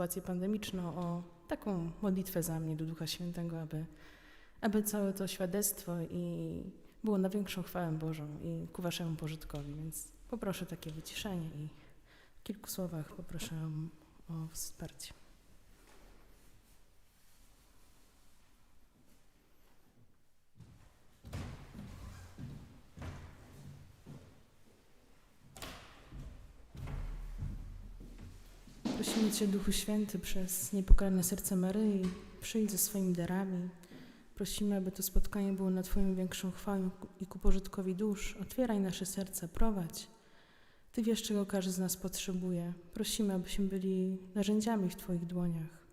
sytuację pandemiczną, o taką modlitwę za mnie do Ducha Świętego, aby, aby całe to świadectwo i było na większą chwałę Bożą i ku waszemu pożytkowi. Więc poproszę takie wyciszenie i w kilku słowach poproszę o, wsparcie. Prosimy Cię, Duchu Święty, przez niepokalane serce Maryi, przyjdź ze swoimi darami. Prosimy, aby to spotkanie było na Twoją większą chwałę i ku pożytkowi dusz. Otwieraj nasze serca, prowadź. Ty wiesz, czego każdy z nas potrzebuje. Prosimy, abyśmy byli narzędziami w Twoich dłoniach.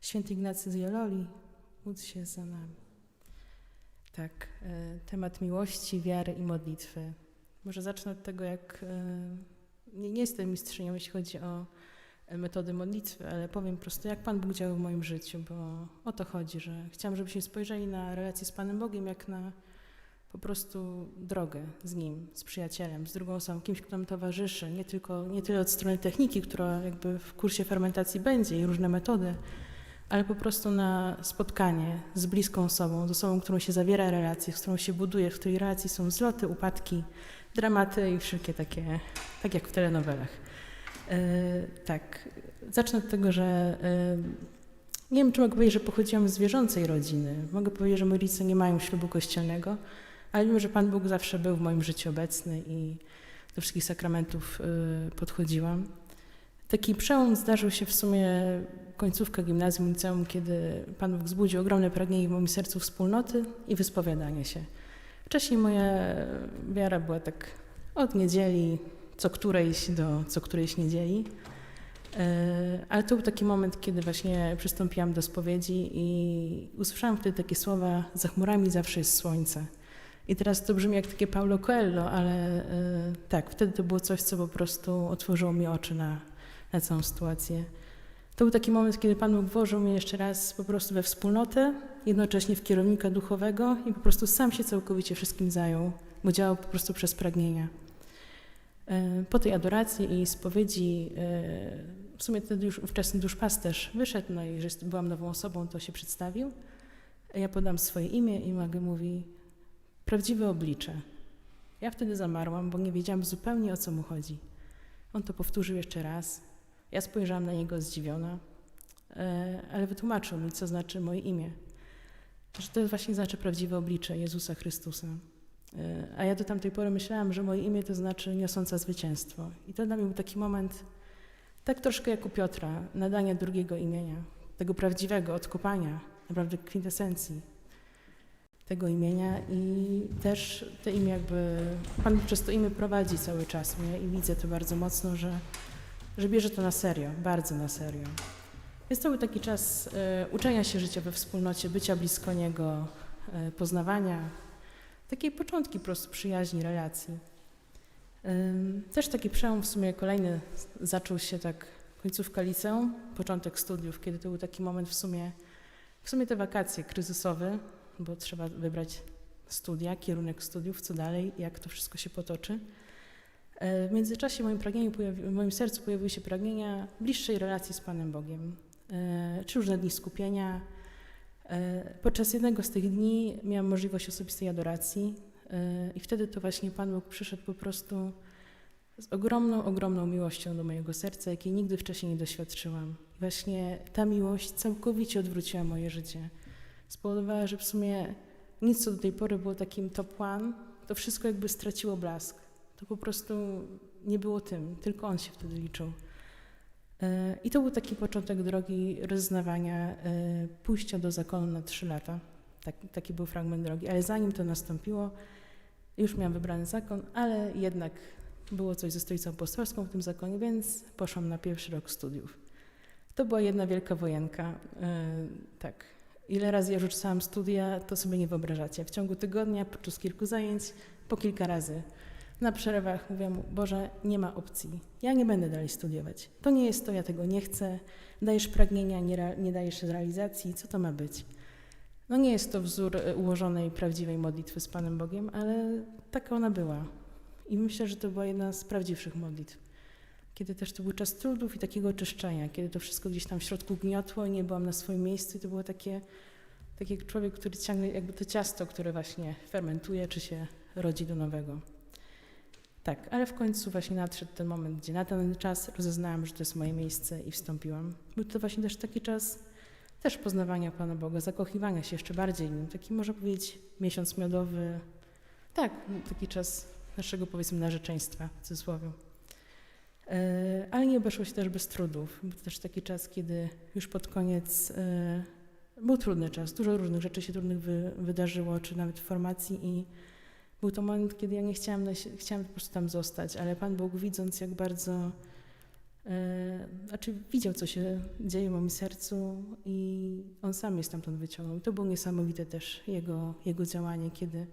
Święty Ignacy z Jololi, módl się za nami. Tak, e, temat miłości, wiary i modlitwy. Może zacznę od tego, jak e, nie, nie jestem mistrzynią, jeśli chodzi o metody modlitwy, ale powiem po prostu, jak Pan Bóg działał w moim życiu, bo o to chodzi, że chciałam, żebyśmy spojrzeli na relację z Panem Bogiem jak na po prostu drogę z Nim, z przyjacielem, z drugą osobą, kimś, kto nam towarzyszy, nie tylko nie tyle od strony techniki, która jakby w kursie fermentacji będzie i różne metody, ale po prostu na spotkanie z bliską osobą, z osobą, którą się zawiera relacje, z którą się buduje, w której relacji są wzloty, upadki, dramaty i wszelkie takie, tak jak w telenowelach. E, tak, zacznę od tego, że e, nie wiem, czy mogę powiedzieć, że pochodziłam z wierzącej rodziny. Mogę powiedzieć, że moi rodzice nie mają ślubu kościelnego, ale wiem, że Pan Bóg zawsze był w moim życiu obecny i do wszystkich sakramentów e, podchodziłam. Taki przełom zdarzył się w sumie końcówka gimnazjum, liceum, kiedy Pan Bóg wzbudził ogromne pragnienie w moim sercu wspólnoty i wyspowiadania się. Wcześniej moja wiara była tak od niedzieli, co którejś do co którejś niedzieli. E, ale to był taki moment, kiedy właśnie przystąpiłam do spowiedzi i usłyszałam wtedy takie słowa: Za chmurami zawsze jest słońce. I teraz to brzmi jak takie Paulo Coelho, ale e, tak, wtedy to było coś, co po prostu otworzyło mi oczy na, na całą sytuację. To był taki moment, kiedy Pan Bóg włożył mnie jeszcze raz po prostu we wspólnotę, jednocześnie w kierownika duchowego i po prostu sam się całkowicie wszystkim zajął, bo działał po prostu przez pragnienia. E, po tej adoracji i spowiedzi, e, w sumie wtedy już ówczesny duszpasterz wyszedł, no i że byłam nową osobą, to się przedstawił. Ja podam swoje imię i Magę mówi, prawdziwe oblicze. Ja wtedy zamarłam, bo nie wiedziałam zupełnie o co mu chodzi. On to powtórzył jeszcze raz. Ja spojrzałam na niego zdziwiona, e, ale wytłumaczył mi, co znaczy moje imię. Że to właśnie znaczy prawdziwe oblicze Jezusa Chrystusa. E, a ja do tamtej pory myślałam, że moje imię to znaczy niosąca zwycięstwo. I to dla mnie był taki moment, tak troszkę jak u Piotra, nadania drugiego imienia, tego prawdziwego odkopania, naprawdę kwintesencji tego imienia i też to imię jakby, Pan przez to imię prowadzi cały czas mnie i widzę to bardzo mocno, że, że bierze to na serio, bardzo na serio. Jest to był taki czas e, uczenia się życia we wspólnocie, bycia blisko Niego, e, poznawania, takie początki po prostu przyjaźni, relacji. Też taki przełom w sumie kolejny zaczął się tak końcówka liceum, początek studiów, kiedy to był taki moment w sumie, w sumie te wakacje kryzysowe, bo trzeba wybrać studia, kierunek studiów, co dalej, jak to wszystko się potoczy. E, w międzyczasie w moim, pragnieniu, w moim sercu pojawiły się pragnienia bliższej relacji z Panem Bogiem, e, czy różne dni skupienia, podczas jednego z tych dni miałam możliwość osobistej adoracji e, i wtedy to właśnie Pan Bóg przyszedł po prostu z ogromną, ogromną miłością do mojego serca, jakiej nigdy wcześniej nie doświadczyłam. Właśnie ta miłość całkowicie odwróciła moje życie. Spowodowała, że w sumie nic, co do tej pory było takim top one, to wszystko jakby straciło blask. To po prostu nie było tym, tylko On się wtedy liczył. I to był taki początek drogi rozznawania, e, pójścia do zakonu na trzy lata. Tak, taki był fragment drogi. Ale zanim to nastąpiło, już miałam wybrany zakon, ale jednak było coś ze stolicą apostolską w tym zakonie, więc poszłam na pierwszy rok studiów. To była jedna wielka wojenka. E, tak. Ile razy ja rzucałam studia, to sobie nie wyobrażacie. W ciągu tygodnia, podczas kilku zajęć, po kilka razy na przerwach mówię mu, Boże, nie ma opcji. Ja nie będę dalej studiować. To nie jest to, ja tego nie chcę. Dajesz pragnienia, nie, nie dajesz realizacji. Co to ma być? No nie jest to wzór e, ułożonej, prawdziwej modlitwy z Panem Bogiem, ale taka ona była. I myślę, że to była jedna z prawdziwszych modlitw. kiedy też to był czas trudów i takiego oczyszczenia, kiedy to wszystko gdzieś tam w środku gniotło nie byłam na swoim miejscu i to było takie, tak jak człowiek, który ciągnie jakby to ciasto, które właśnie fermentuje, czy się rodzi do nowego. Tak, ale w końcu właśnie nadszedł ten moment, gdzie na ten czas rozeznałam, że to jest moje miejsce i wstąpiłam. Był to właśnie też taki czas też poznawania Pana Boga, zakochiwania się jeszcze bardziej nim. Taki można powiedzieć miesiąc miodowy. Tak, taki czas naszego powiedzmy narzeczeństwa w cudzysłowie. E, Ale nie obeszło się też bez trudów. Był to też taki czas, kiedy już pod koniec e, był trudny czas. Dużo różnych rzeczy się trudnych wy, wydarzyło, czy nawet w formacji i był to moment, kiedy ja nie chciałam, chciałam po prostu tam zostać, ale Pan Bóg widząc, jak bardzo, e, znaczy widział, co się dzieje w moim sercu i On sam mnie stamtąd wyciągnął. To było niesamowite też Jego, jego działanie, kiedy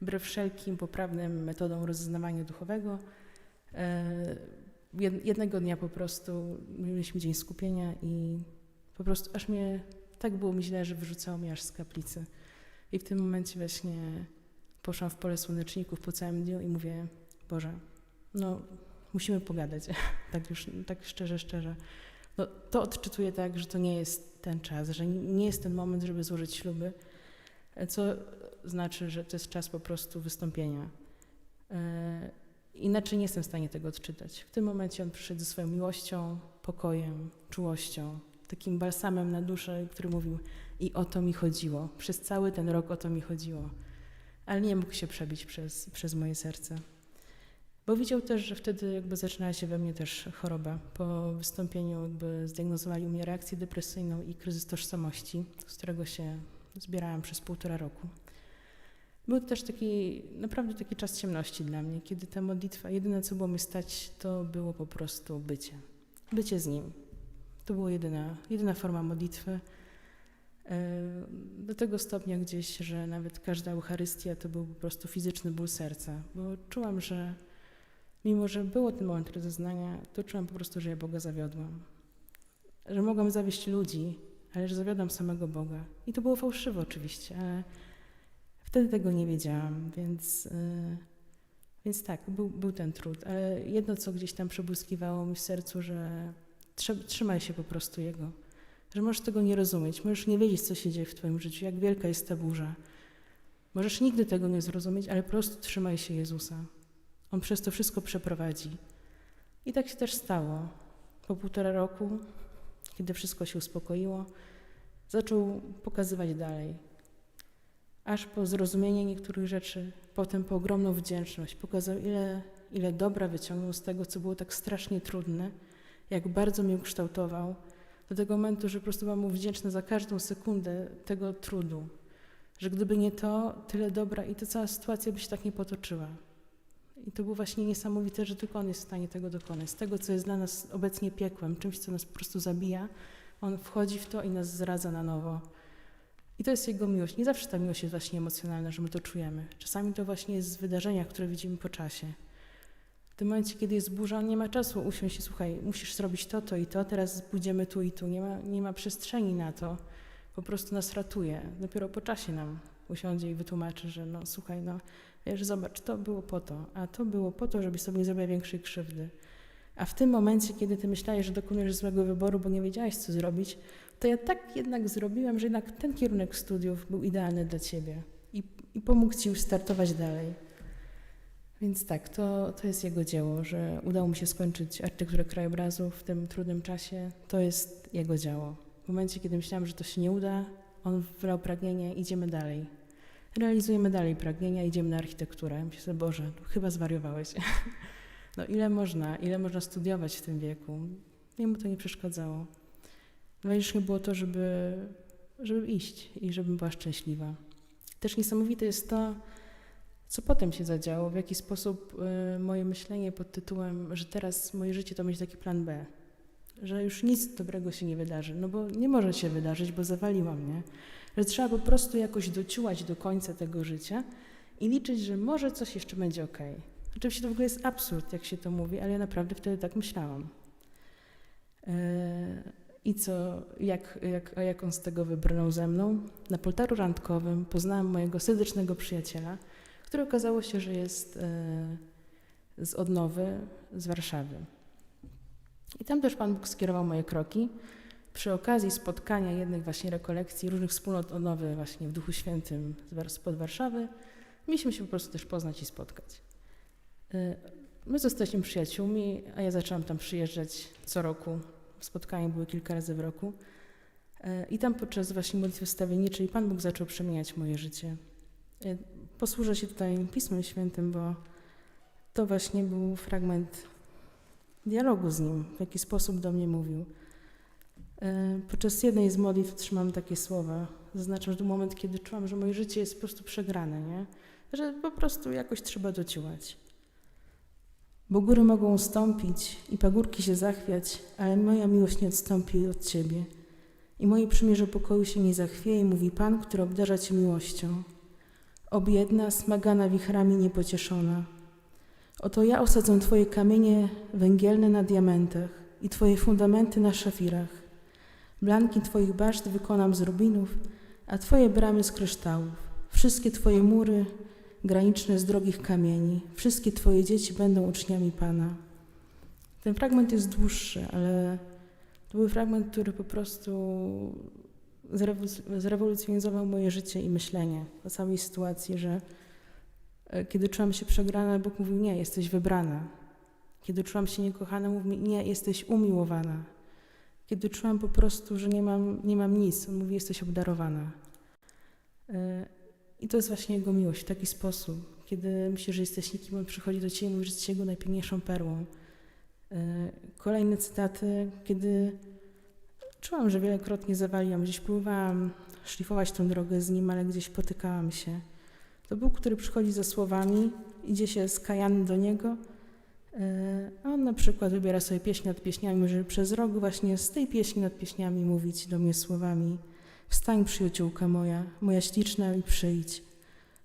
wbrew wszelkim poprawnym metodom rozeznawania duchowego, e, jed- jednego dnia po prostu mieliśmy dzień skupienia i po prostu aż mnie, tak było mi źle, że wyrzucało mnie aż z kaplicy. I w tym momencie właśnie poszłam w pole słoneczników po całym dniu i mówię, Boże, no musimy pogadać, tak już, tak szczerze, szczerze. No, to odczytuję tak, że to nie jest ten czas, że nie jest ten moment, żeby złożyć śluby, co znaczy, że to jest czas po prostu wystąpienia. E, Inaczej nie jestem w stanie tego odczytać. W tym momencie on przyszedł ze swoją miłością, pokojem, czułością, takim balsamem na duszę, który mówił i o to mi chodziło. Przez cały ten rok o to mi chodziło. Ale nie mógł się przebić przez, przez moje serce. Bo widział też, że wtedy jakby zaczynała się we mnie też choroba. Po wystąpieniu jakby zdiagnozowali u mnie reakcję depresyjną i kryzys tożsamości, z którego się zbierałam przez półtora roku. Był też taki, naprawdę taki czas ciemności dla mnie, kiedy ta modlitwa, jedyne co było mi stać, to było po prostu bycie. Bycie z Nim. To była jedyna, jedyna forma modlitwy. E, Do tego stopnia gdzieś, że nawet każda Eucharystia to był po prostu fizyczny ból serca, bo czułam, że mimo, że było ten moment rozeznania, to czułam po prostu, że ja Boga zawiodłam. Że mogłam zawieść ludzi, ale że zawiodłam samego Boga. I to było fałszywe oczywiście, ale wtedy tego nie wiedziałam, więc, yy, więc tak, był, był ten trud. Ale jedno, co gdzieś tam przebłyskiwało mi w sercu, że trzymaj się po prostu Jego że możesz tego nie rozumieć, możesz nie wiedzieć, co się dzieje w Twoim życiu, jak wielka jest ta burza. Możesz nigdy tego nie zrozumieć, ale po prostu trzymaj się Jezusa. On przez to wszystko przeprowadzi. I tak się też stało. Po półtora roku, kiedy wszystko się uspokoiło, zaczął pokazywać dalej. Aż po zrozumienie niektórych rzeczy, potem po ogromną wdzięczność, pokazał, ile, ile dobra wyciągnął z tego, co było tak strasznie trudne, jak bardzo mnie ukształtował do tego momentu, że po prostu byłam mu wdzięczna za każdą sekundę tego trudu. Że gdyby nie to, tyle dobra i ta cała sytuacja by się tak nie potoczyła. I to było właśnie niesamowite, że tylko On jest w stanie tego dokonać. Z tego, co jest dla nas obecnie piekłem, czymś, co nas po prostu zabija, On wchodzi w to i nas zradza na nowo. I to jest Jego miłość. Nie zawsze ta miłość jest właśnie emocjonalna, że my to czujemy. Czasami to właśnie jest z wydarzenia, które widzimy po czasie. Tym momencie, kiedy jest burza, on nie ma czasu usiąść i słuchaj, musisz zrobić to, to i to, teraz pójdziemy tu i tu. Nie ma, nie ma przestrzeni na to. Po prostu nas ratuje. Dopiero po czasie nam usiądzie i wytłumaczy, że no słuchaj, no wiesz, zobacz, to było po to, a to było po to, żebyś sobie nie zrobiła większej krzywdy. A w tym momencie, kiedy ty myślałeś, że dokonujesz złego wyboru, bo nie wiedziałeś, co zrobić, to ja tak jednak zrobiłem, że jednak ten kierunek studiów był idealny dla ciebie i, i pomógł ci już startować dalej. Więc tak, to, to jest jego dzieło, że udało mi się skończyć architekturę krajobrazu w tym trudnym czasie. To jest jego dzieło. W momencie, kiedy myślałam, że to się nie uda, on wybrał pragnienie, idziemy dalej. Realizujemy dalej pragnienia, idziemy na architekturę. Myślę sobie, Boże, no chyba zwariowałeś. No ile można, ile można studiować w tym wieku? Jemu to nie przeszkadzało. Najważniejsze było to, żeby, żeby iść i żebym była szczęśliwa. Też niesamowite jest to, co potem się zadziało, w jaki sposób y, moje myślenie pod tytułem, że teraz moje życie to będzie taki plan B, że już nic dobrego się nie wydarzy, no bo nie może się wydarzyć, bo zawaliła mnie, że trzeba po prostu jakoś dociułać do końca tego życia i liczyć, że może coś jeszcze będzie ok. Oczywiście to w ogóle jest absurd, jak się to mówi, ale ja naprawdę wtedy tak myślałam. E, I co, jak, jak, jak on z tego wybrnął ze mną? Na poltaru randkowym poznałam mojego serdecznego przyjaciela, który okazało się, że jest e, z odnowy z Warszawy. I tam też Pan Bóg skierował moje kroki. Przy okazji spotkania jednych właśnie rekolekcji różnych wspólnot odnowy właśnie w Duchu Świętym spod Warszawy, mieliśmy się po prostu też poznać i spotkać. Y, My zostaliśmy przyjaciółmi, a ja zaczęłam tam przyjeżdżać co roku. Spotkania były kilka razy w roku. Y, I tam podczas właśnie modlitwy stawienniczej Pan Bóg zaczął przemieniać moje życie. Posłużę się tutaj Pismem Świętym, bo to właśnie był fragment dialogu z Nim, w jaki sposób do mnie mówił. E, Podczas jednej z modlitw otrzymałam takie słowa. Zaznaczam, że to moment, kiedy czułam, że moje życie jest po prostu przegrane, nie? że po prostu jakoś trzeba dociłać. Bo góry mogą ustąpić i pagórki się zachwiać, ale moja miłość nie odstąpi od Ciebie. I moje przymierze pokoju się nie zachwieje, mówi Pan, który obdarza Cię miłością. Obiedna, smagana wichrami niepocieszona. Oto ja osadzę Twoje kamienie węgielne na diamentach i Twoje fundamenty na szafirach. Blanki Twoich baszt wykonam z rubinów, a Twoje bramy z kryształów. Wszystkie Twoje mury graniczne z drogich kamieni. Wszystkie Twoje dzieci będą uczniami Pana. Ten fragment jest dłuższy, ale to był fragment, który po prostu zrewolucjonizował moje życie i myślenie o całej sytuacji, że e, kiedy czułam się przegrana, Bóg mówił, nie, jesteś wybrana. Kiedy czułam się niekochana, mówi, nie, jesteś umiłowana. Kiedy czułam po prostu, że nie mam, nie mam nic, On mówi, jesteś obdarowana. E, I to jest właśnie Jego miłość w taki sposób. Kiedy myślisz, że jesteś nikim, On przychodzi do Ciebie i mówi, że jesteś Jego najpiękniejszą perłą. E, Kolejne cytaty, kiedy czułam, że wielokrotnie zawaliłam, gdzieś próbowałam szlifować tę drogę z Nim, ale gdzieś potykałam się. To Bóg, który przychodzi za słowami, idzie się skajany do Niego, e, a On na przykład wybiera sobie pieśń nad pieśniami, żeby przez rok właśnie z tej pieśni nad pieśniami mówić do mnie słowami Wstań, przyjaciółka moja, moja śliczna i przyjdź.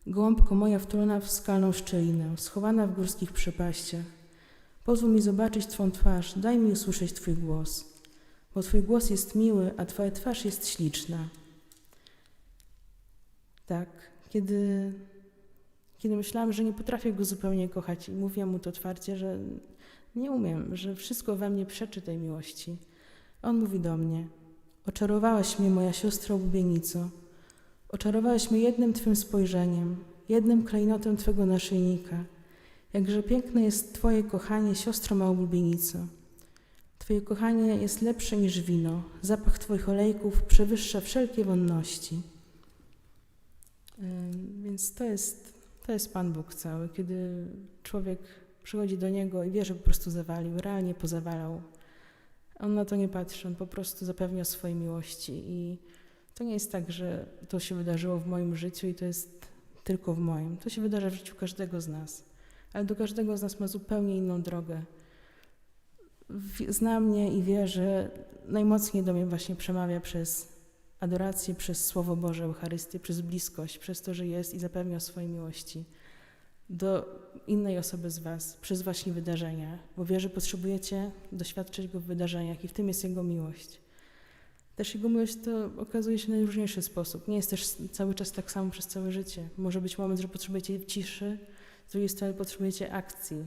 Gołąbko moja wtulona w skalną szczelinę, schowana w górskich przepaściach. Pozwól mi zobaczyć Twą twarz, daj mi usłyszeć Twój głos, bo Twój głos jest miły, a Twoja twarz jest śliczna. Tak, kiedy, kiedy myślałam, że nie potrafię Go zupełnie kochać i mówiłam Mu to otwarcie, że nie umiem, że wszystko we mnie przeczy tej miłości. On mówi do mnie, oczarowałaś mnie, moja siostro ulubienico, oczarowałaś mnie jednym Twym spojrzeniem, jednym klejnotem Twego naszyjnika. Jakże piękne jest Twoje kochanie, siostro ma. Twoje kochanie jest lepsze niż wino, zapach Twoich olejków przewyższa wszelkie wonności. Więc to jest, to jest Pan Bóg cały, kiedy człowiek przychodzi do Niego i wie, że po prostu zawalił, realnie pozawalał. On na to nie patrzy, on po prostu zapewnia swojej miłości i to nie jest tak, że to się wydarzyło w moim życiu i to jest tylko w moim. To się wydarza w życiu każdego z nas, ale do każdego z nas ma zupełnie inną drogę. Zna mnie i wie, że najmocniej do mnie właśnie przemawia przez adorację, przez Słowo Boże, Eucharystię, przez bliskość, przez to, że jest i zapewnia o swojej miłości do innej osoby z Was, przez właśnie wydarzenia, bo wie, że potrzebujecie doświadczyć Go w wydarzeniach i w tym jest Jego miłość. Też Jego miłość to okazuje się w najróżniejszy sposób. Nie jest też cały czas tak samo przez całe życie. Może być moment, że potrzebujecie ciszy, z drugiej strony potrzebujecie akcji.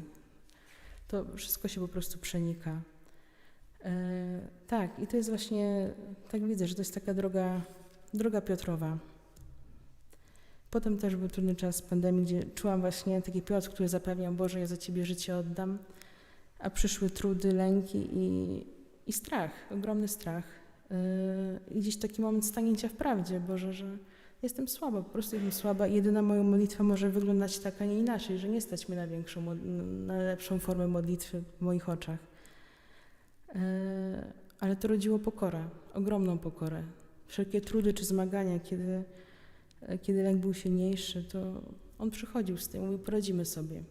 To wszystko się po prostu przenika. E, tak, i to jest właśnie, tak widzę, że to jest taka droga, droga Piotrowa. Potem też był trudny czas pandemii, gdzie czułam właśnie taki Piotr, który zapewniał, Boże, ja za Ciebie życie oddam, a przyszły trudy, lęki i, i strach, ogromny strach. Yy, I gdzieś taki moment stanięcia w prawdzie, Boże, że jestem słaba, po prostu jestem słaba i jedyna moja modlitwa może wyglądać tak, a nie inaczej, że nie stać mnie na większą, na lepszą formę modlitwy w moich oczach. Yy, Ale to rodziło pokorę, ogromną pokorę. Wszelkie trudy czy zmagania, kiedy E, kiedy lęk był silniejszy, to on przychodził z tym, mówił, poradzimy sobie.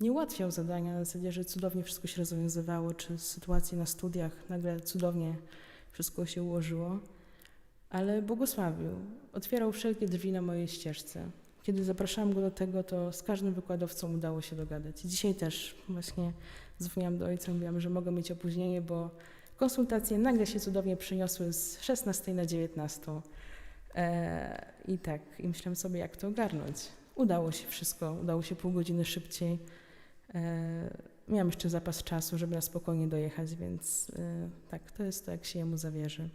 Nie ułatwiał zadania na zasadzie, że cudownie wszystko się rozwiązywało, czy sytuacje na studiach nagle cudownie wszystko się ułożyło, ale błogosławił. Otwierał wszelkie drzwi na mojej ścieżce. Kiedy zapraszałam go do tego, to z każdym wykładowcą udało się dogadać. Dzisiaj też właśnie dzwoniłam do ojca, mówiłam, że mogę mieć opóźnienie, bo konsultacje nagle się cudownie przyniosły z 16 na 19. E, I tak, i myślałam sobie, jak to ogarnąć. Udało się wszystko, udało się pół godziny szybciej. E, miałam jeszcze zapas czasu, żeby na spokojnie dojechać, więc e, tak, to jest to, jak się jemu zawierzy.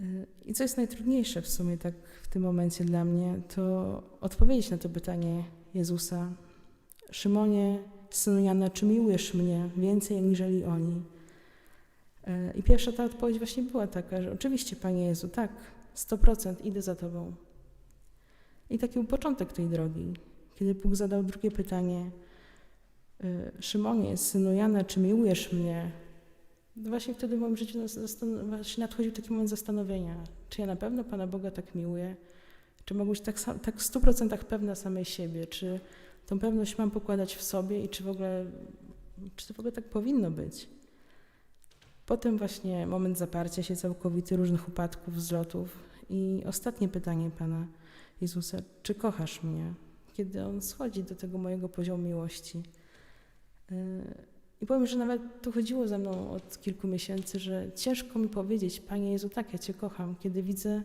E, I co jest najtrudniejsze w sumie tak w tym momencie dla mnie, to odpowiedzieć na to pytanie Jezusa. Szymonie, synu Jana, czy miłujesz mnie więcej aniżeli oni? E, I pierwsza ta odpowiedź właśnie była taka, że oczywiście, Panie Jezu, tak, 100% idę za Tobą. I taki był początek tej drogi, kiedy Bóg zadał drugie pytanie, e, Szymonie, synu Jana, czy miłujesz mnie? Właśnie wtedy w moim życiu właśnie nadchodził taki moment zastanowienia, czy ja na pewno Pana Boga tak miłuję, czy mogę być tak, tak w 100% pewna samej siebie, czy tą pewność mam pokładać w sobie i czy w ogóle, czy to w ogóle tak powinno być. Potem właśnie moment zaparcia się całkowity, różnych upadków, wzlotów i ostatnie pytanie Pana Jezusa, czy kochasz mnie? Kiedy On schodzi do tego mojego poziomu miłości. Yy, I powiem, że nawet to chodziło ze mną od kilku miesięcy, że ciężko mi powiedzieć, Panie Jezu, tak, ja Cię kocham, kiedy widzę,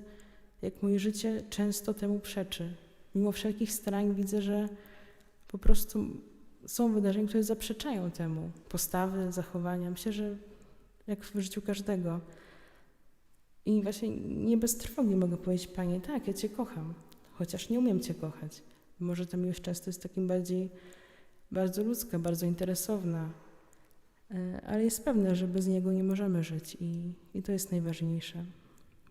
jak moje życie często temu przeczy. Mimo wszelkich starań widzę, że po prostu są wydarzenia, które zaprzeczają temu. Postawy, zachowania. Myślę, że jak w życiu każdego. I właśnie nie bez trwogi mogę powiedzieć, Panie, tak, ja Cię kocham, chociaż nie umiem Cię kochać. Może ta miłość często jest takim bardziej, bardzo ludzka, bardzo interesowna, ale jest pewne, że bez Niego nie możemy żyć i, i to jest najważniejsze.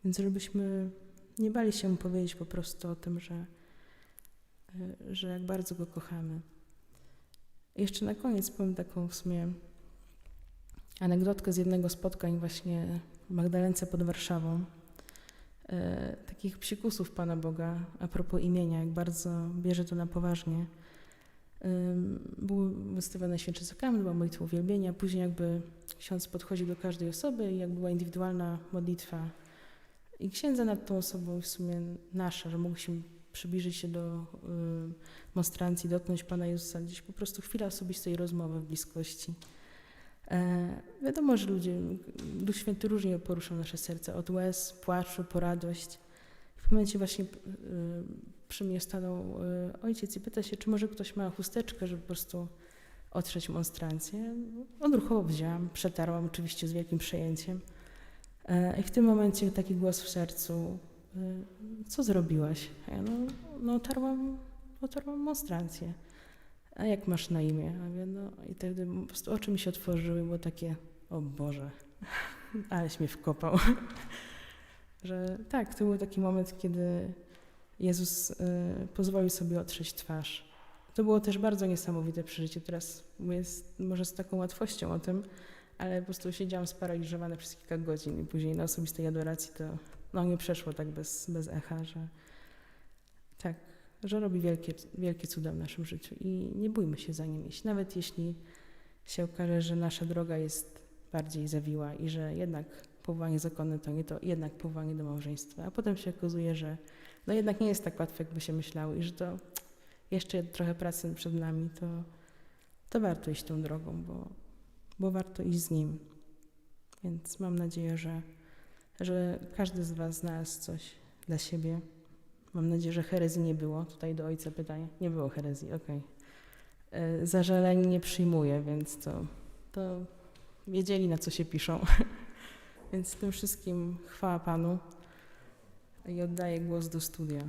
Więc żebyśmy nie bali się powiedzieć po prostu o tym, że, e, że jak bardzo Go kochamy. Jeszcze na koniec powiem taką w sumie anegdotkę z jednego spotkań właśnie w Magdalence pod Warszawą. E, takich psikusów Pana Boga a propos imienia, jak bardzo bierze to na poważnie. Ym, Był wystawiony święty sakrament, była modlitwa uwielbienia, później jakby ksiądz podchodził do każdej osoby i jak była indywidualna modlitwa i księdza nad tą osobą w sumie nasza, że się przybliżyć się do y, monstrancji, dotknąć Pana Jezusa, gdzieś po prostu chwila osobistej rozmowy w bliskości. E, wiadomo, że ludzie, Duch Święty różnie poruszał nasze serce, od łez, płaczu, po radość. W momencie właśnie y, przy mnie stanął y, ojciec i pyta się, czy może ktoś ma chusteczkę, żeby po prostu otrzeć monstrancję. Odruchowo wzięłam, przetarłam oczywiście z wielkim przejęciem. E, I w tym momencie taki głos w sercu, y, co zrobiłaś? Ja no, no otarłam, otarłam monstrancję. A jak masz na imię? A ja no i wtedy po prostu oczy mi się otworzyły, było takie, o Boże, aleś mnie wkopał. Że tak, to był taki moment, kiedy Jezus y, pozwolił sobie otrzeć twarz. To było też bardzo niesamowite przeżycie. Teraz mówię może z taką łatwością o tym, ale po prostu siedziałam sparaliżowana przez kilka godzin i później na osobistej adoracji to no, nie przeszło tak bez, bez echa, że tak, że robi wielkie, wielkie cuda w naszym życiu i nie bójmy się za nim iść. Nawet jeśli się okaże, że nasza droga jest bardziej zawiła i że jednak powołanie zakonne to nie to jednak powołanie do małżeństwa, a potem się okazuje, że no jednak nie jest tak łatwo, jakby się myślało i że to jeszcze trochę pracy przed nami, to, to warto iść tą drogą, bo, bo warto iść z nim. Więc mam nadzieję, że, że każdy z Was znalazł coś dla siebie. Mam nadzieję, że herezji nie było. Tutaj do ojca pytanie. Nie było herezji, okej. Okay. Zażaleń nie przyjmuję, więc to, to wiedzieli, na co się piszą. więc tym wszystkim chwała Panu i oddaję głos do studia.